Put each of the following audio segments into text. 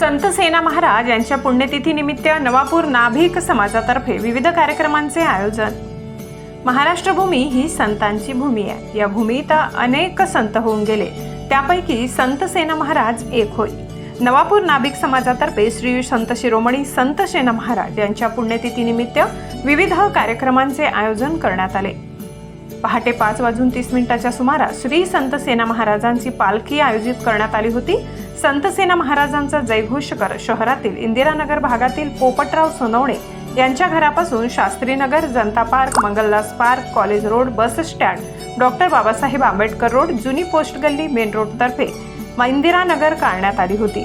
संत सेना महाराज यांच्या पुण्यतिथीनिमित्त नवापूर नाभिक समाजातर्फे विविध कार्यक्रमांचे आयोजन. महाराष्ट्रभूमी ही संतांची भूमी आहे. या भूमीत अनेक संत होऊन गेले. त्यापैकी संत सेना महाराज एक होय. नवापूर नाभिक समाजातर्फे श्री संत शिरोमणी संत सेना महाराज यांच्या पुण्यतिथीनिमित्त विविध कार्यक्रमांचे आयोजन करण्यात आले. पहाटे पाच वाजून तीस मिनिटाच्या सुमारास श्री संत सेना महाराजांची पालखी आयोजित करण्यात आली होती. संतसेना महाराजांचा जयघोष कर शहरातील इंदिरानगर भागातील पोपटराव सोनवणे यांच्या घरापासून Shastrinagar Janata park Mangaldas park college road bus stand doctor Babasaheb Ambedkar road जुनी पोस्ट गल्ली मेन रोड तर्फे इंदिरानगर काढण्यात आली होती.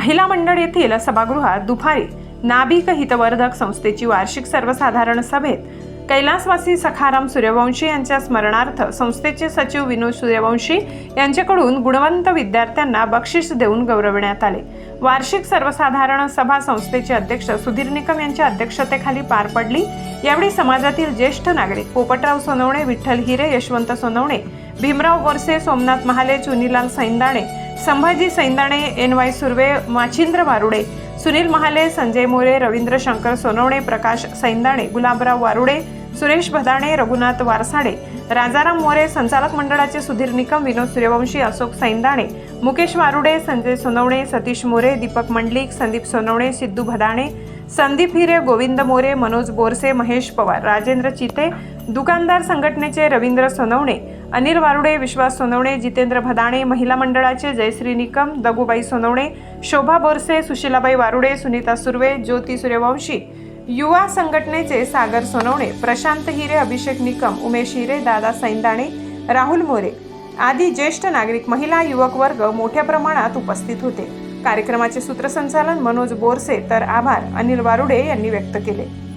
महिला मंडळ येथील सभागृहात दुपारी नाभिक हितवर्धक संस्थेची वार्षिक सर्वसाधारण सभेत कैलासवासी सखाराम सूर्यवंशी यांच्या स्मरणार्थ संस्थेचे सचिव विनोद सूर्यवंशी यांच्याकडून गुणवंत विद्यार्थ्यांना बक्षीस देऊन गौरविण्यात आले. वार्षिक सर्वसाधारण सभा संस्थेचे अध्यक्ष सुधीर निकम यांच्या अध्यक्षतेखाली पार पडली. यावेळी समाजातील ज्येष्ठ नागरिक पोपटराव सोनवणे विठ्ठल हिरे यशवंत सोनवणे भीमराव गोरसे सोमनाथ महाले चुनीलाल सैंदाणे संभाजी सैंदाणे एन वाय सुर्वे माचिंद्र वारुडे सुनील महाले संजय मोरे रवींद्र शंकर सोनवणे प्रकाश सैंदाणे गुलाबराव वारुडे सुरेश भदाणे रघुनाथ वारसाडे राजाराम मोरे संचालक मंडळाचे सुधीर निकम विनोद सूर्यवंशी अशोक सैंदाणे मुकेश वारुडे संजय सोनवणे सतीश मोरे दीपक मंडलिक संदीप सोनवणे सिद्धू भदाणे संदीप हिरे गोविंद मोरे मनोज बोरसे महेश पवार राजेंद्र चिते दुकानदार संघटनेचे रवींद्र सोनवणे अनिल वारुडे विश्वास सोनवणे जितेंद्र भदाणे महिला मंडळाचे जयश्री निकम दगुबाई सोनवणे शोभा बोरसे सुशीलाबाई वारुडे सुनीता सुर्वे ज्योती सूर्यवंशी युवा संघटनेचे सागर सोनवणे प्रशांत हिरे अभिषेक निकम उमेश हिरे दादा सैंदाणे राहुल मोरे आदी ज्येष्ठ नागरिक महिला युवक वर्ग मोठ्या प्रमाणात उपस्थित होते. कार्यक्रमाचे सूत्रसंचालन मनोज बोरसे. तर आभार अनिल वारुडे यांनी व्यक्त केले.